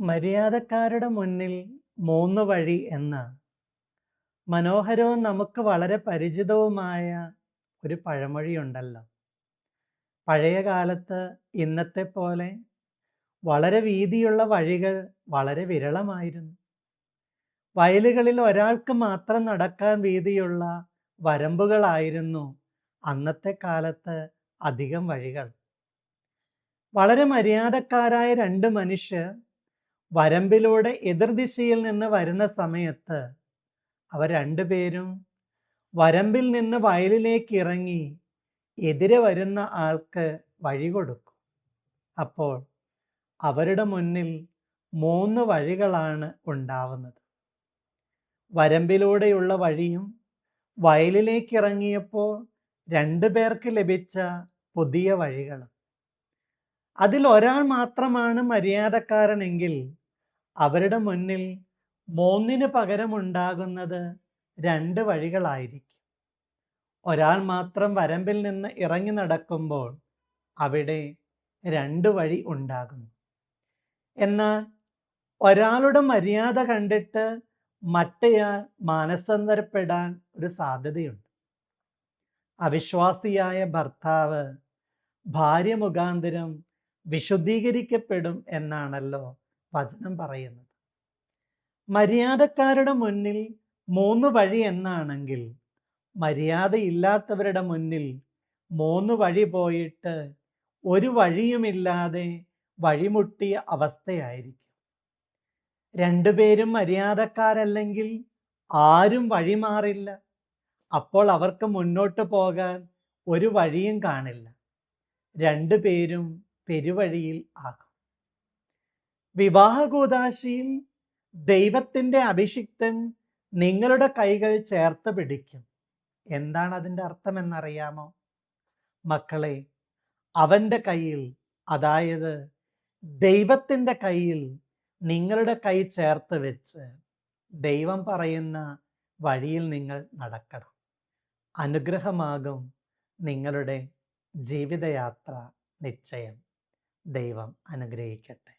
മര്യാദക്കാരുടെ മുന്നിൽ മൂന്ന് വഴി എന്ന മനോഹരവും നമുക്ക് വളരെ പരിചിതവുമായ ഒരു പഴമൊഴിയുണ്ടല്ലോ. പഴയ കാലത്ത് ഇന്നത്തെ പോലെ വളരെ വീതിയുള്ള വഴികൾ വളരെ വിരളമായിരുന്നു. വയലുകളിൽ ഒരാൾക്ക് മാത്രം നടക്കാൻ വീതിയുള്ള വരമ്പുകളായിരുന്നു അന്നത്തെ കാലത്ത് അധികം വഴികൾ. വളരെ മര്യാദക്കാരായ രണ്ട് മനുഷ്യർ വരമ്പിലൂടെ എതിർദിശയിൽ നിന്ന് വരുന്ന സമയത്ത് അവർ രണ്ടുപേരും വരമ്പിൽ നിന്ന് വയലിലേക്ക് ഇറങ്ങി എതിരെ വരുന്ന ആൾക്ക് വഴി കൊടുക്കും. അപ്പോൾ അവരുടെ മുന്നിൽ മൂന്ന് വഴികളാണ് ഉണ്ടാവുന്നത്. വരമ്പിലൂടെയുള്ള വഴിയും വയലിലേക്ക് ഇറങ്ങിയപ്പോൾ രണ്ടു പേർക്ക് ലഭിച്ച പുതിയ വഴികളും. അതിൽ ഒരാൾ മാത്രമാണ് മര്യാദക്കാരനെങ്കിൽ അവരുടെ മുന്നിൽ മൂന്നിന് പകരമുണ്ടാകുന്നത് രണ്ട് വഴികളായിരിക്കും. ഒരാൾ മാത്രം വരമ്പിൽ നിന്ന് ഇറങ്ങി നടക്കുമ്പോൾ അവിടെ രണ്ട് വഴി ഉണ്ടാകുന്നു. എന്നാൽ ഒരാളുടെ മര്യാദ കണ്ടിട്ട് മറ്റേയാൾ മാനസന്തരപ്പെടാൻ ഒരു സാധ്യതയുണ്ട്. അവിശ്വാസിയായ ഭർത്താവ് ഭാര്യ മുഖാന്തരം വിശുദ്ധീകരിക്കപ്പെടും എന്നാണല്ലോ വചനം പറയുന്നത്. മര്യാദക്കാരുടെ മുന്നിൽ മൂന്ന് വഴി എന്നാണെങ്കിൽ മര്യാദയില്ലാത്തവരുടെ മുന്നിൽ മൂന്ന് വഴി പോയിട്ട് ഒരു വഴിയുമില്ലാതെ വഴിമുട്ടിയ അവസ്ഥയായിരിക്കും. രണ്ടുപേരും മര്യാദക്കാരല്ലെങ്കിൽ ആരും വഴി മാറില്ല. അപ്പോൾ അവർക്ക് മുന്നോട്ട് പോകാൻ ഒരു വഴിയും കാണില്ല. രണ്ടുപേരും പെരുവഴിയിൽ ആകും. വിവാഹകൂതാശിയിൽ ദൈവത്തിന്റെ അഭിഷിക്തൻ നിങ്ങളുടെ കൈകൾ ചേർത്ത് പിടിക്കും. എന്താണ് അതിന്റെ അർത്ഥം എന്നറിയാമോ മക്കളെ അവന്റെ കയ്യിൽ അതായത് ദൈവത്തിന്റെ കയ്യിൽ നിങ്ങളുടെ കൈ ചേർത്ത് വെച്ച് ദൈവം പറയുന്ന വഴിയിൽ നിങ്ങൾ നടക്കണം. അനുഗ്രഹമാകും നിങ്ങളുടെ ജീവിതയാത്ര നിശ്ചയം. ദൈവം അനുഗ്രഹിക്കട്ടെ.